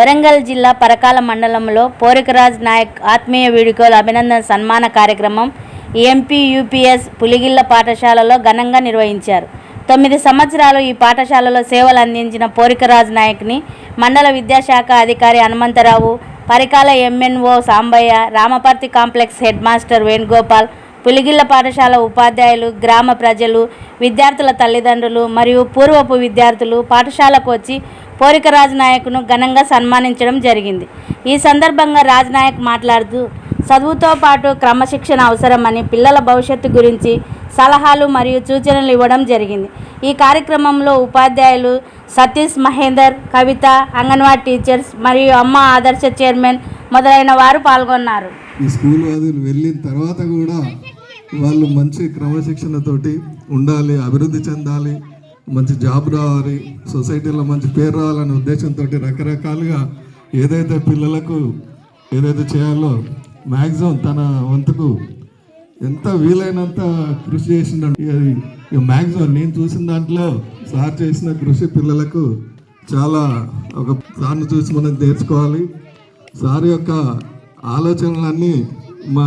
వరంగల్ జిల్లా పరకాల మండలంలో పోరికరాజ్ నాయక్ ఆత్మీయ వీడుకోలు అభినందన సన్మాన కార్యక్రమం ఎంపీ యూపీఎస్ పులిగిల్ల పాఠశాలలో ఘనంగా నిర్వహించారు. తొమ్మిది సంవత్సరాలు ఈ పాఠశాలలో సేవలు అందించిన పోరికరాజ్ నాయక్ని మండల విద్యాశాఖ అధికారి Hanumantharao Parakala MNO Sambaiah Ramaparthi complex head master Venugopal Puligilla పాఠశాల ఉపాధ్యాయులు గ్రామ ప్రజలు విద్యార్థుల తల్లిదండ్రులు మరియు పూర్వపు విద్యార్థులు పాఠశాలకు వచ్చి పోరిక రాజ్ నాయక్ను ఘనంగా సన్మానించడం జరిగింది. ఈ సందర్భంగా రాజ్ నాయక్ మాట్లాడుతూ చదువుతో పాటు క్రమశిక్షణ అవసరమని పిల్లల భవిష్యత్తు గురించి సలహాలు మరియు సూచనలు ఇవ్వడం జరిగింది. ఈ కార్యక్రమంలో ఉపాధ్యాయులు సతీష్ మహేందర్ కవిత అంగన్వాడీ టీచర్స్ మరియు అమ్మ ఆదర్శ చైర్మన్ మొదలైన వారు పాల్గొన్నారు. ఈ స్కూల్ వదిలి వెళ్ళిన తర్వాత కూడా వాళ్ళు మంచి క్రమశిక్షణతోటి ఉండాలి అభివృద్ధి చెందాలి మంచి జాబ్ రావాలి సొసైటీలో మంచి పేరు రావాలనే ఉద్దేశంతో రకరకాలుగా ఏదైతే పిల్లలకు ఏదైతే చేయాలో మ్యాక్సిమం తన వంతుకు ఎంత వీలైనంత కృషి చేసిందండి అది. మ్యాక్సిమం నేను చూసిన దాంట్లో సార్ చేసిన కృషి పిల్లలకు చాలా ఒక సార్ను చూసి మనం నేర్చుకోవాలి. సార్ యొక్క ఆలోచనలన్నీ మా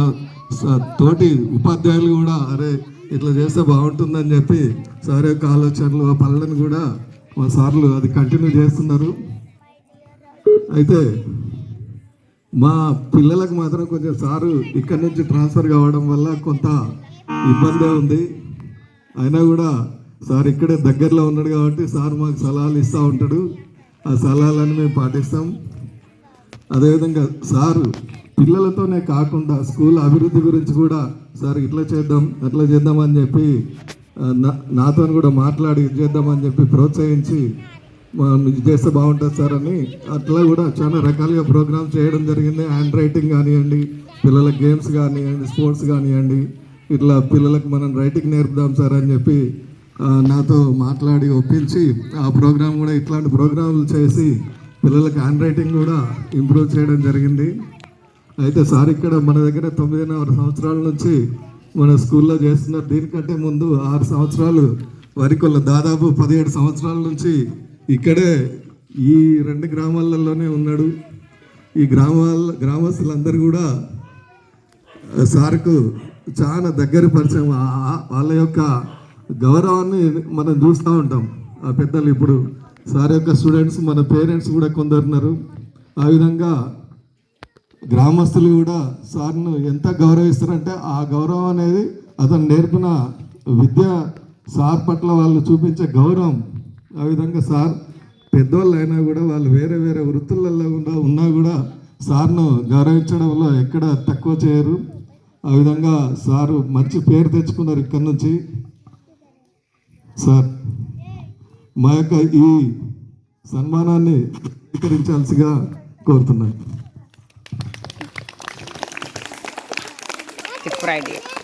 తోటి ఉపాధ్యాయులు కూడా అరే ఇట్లా చేస్తే బాగుంటుందని చెప్పి సార్ యొక్క ఆలోచనలు ఆ పనులను కూడా మా సార్లు అది కంటిన్యూ చేస్తున్నారు. అయితే మా పిల్లలకు మాత్రం కొంచెం సారు ఇక్కడి నుంచి ట్రాన్స్ఫర్ కావడం వల్ల కొంత ఇబ్బందే ఉంది. అయినా కూడా సార్ ఇక్కడే దగ్గరలో ఉన్నాడు కాబట్టి సార్ మాకు సలహాలు ఇస్తూ ఉంటాడు. ఆ సలహాలను మేము పాటిస్తాం. అదేవిధంగా సారు పిల్లలతోనే కాకుండా స్కూల్ అభివృద్ధి గురించి కూడా సార్ ఇట్లా చేద్దాం అట్లా చేద్దామని చెప్పి నా నాతో కూడా మాట్లాడి ఇది చేద్దామని చెప్పి ప్రోత్సహించి మనం ఇది చేస్తే బాగుంటుంది సార్ అని అట్లా కూడా చాలా రకాలుగా ప్రోగ్రామ్స్ చేయడం జరిగింది. హ్యాండ్ రైటింగ్ కానివ్వండి పిల్లల గేమ్స్ కానివ్వండి స్పోర్ట్స్ కానివ్వండి ఇట్లా పిల్లలకు మనం రైటింగ్ నేర్పుదాం సార్ అని చెప్పి నాతో మాట్లాడి ఒప్పించి ఆ ప్రోగ్రామ్ కూడా ఇట్లాంటి ప్రోగ్రాంలు చేసి పిల్లలకు హ్యాండ్ రైటింగ్ కూడా ఇంప్రూవ్ చేయడం జరిగింది. అయితే సార్ ఇక్కడ మన దగ్గర తొమ్మిదిన్నర సంవత్సరాల నుంచి మన స్కూల్లో చేస్తున్నారు. దీనికంటే ముందు ఆరు సంవత్సరాలు వరికొల్ల దాదాపు పదిహేడు సంవత్సరాల నుంచి ఇక్కడే ఈ రెండు గ్రామాలలోనే ఉన్నాడు. ఈ గ్రామాల గ్రామస్తులందరూ కూడా సార్కు చాలా దగ్గర పరిచయం. వాళ్ళ యొక్క గౌరవాన్ని మనం చూస్తూ ఉంటాం. ఆ పెద్దలు ఇప్పుడు సార్ యొక్క స్టూడెంట్స్ మన పేరెంట్స్ కూడా కొందరున్నారు. ఆ విధంగా గ్రామస్తులు కూడా సార్ను ఎంత గౌరవిస్తారంటే ఆ గౌరవం అనేది అతను నేర్పిన విద్య సార్ పట్ల వాళ్ళు చూపించే గౌరవం. ఆ విధంగా సార్ పెద్దవాళ్ళు అయినా కూడా వాళ్ళు వేరే వేరే వృత్తులలో కూడా ఉన్నా కూడా సార్ను గౌరవించడంలో ఎక్కడ తక్కువ చేయరు. ఆ విధంగా సారు మంచి పేరు తెచ్చుకున్నారు ఇక్కడి నుంచి. సార్ మా యొక్క ఈ సన్మానాన్ని స్వీకరించాల్సిగా కోరుతున్నాను. Good Friday.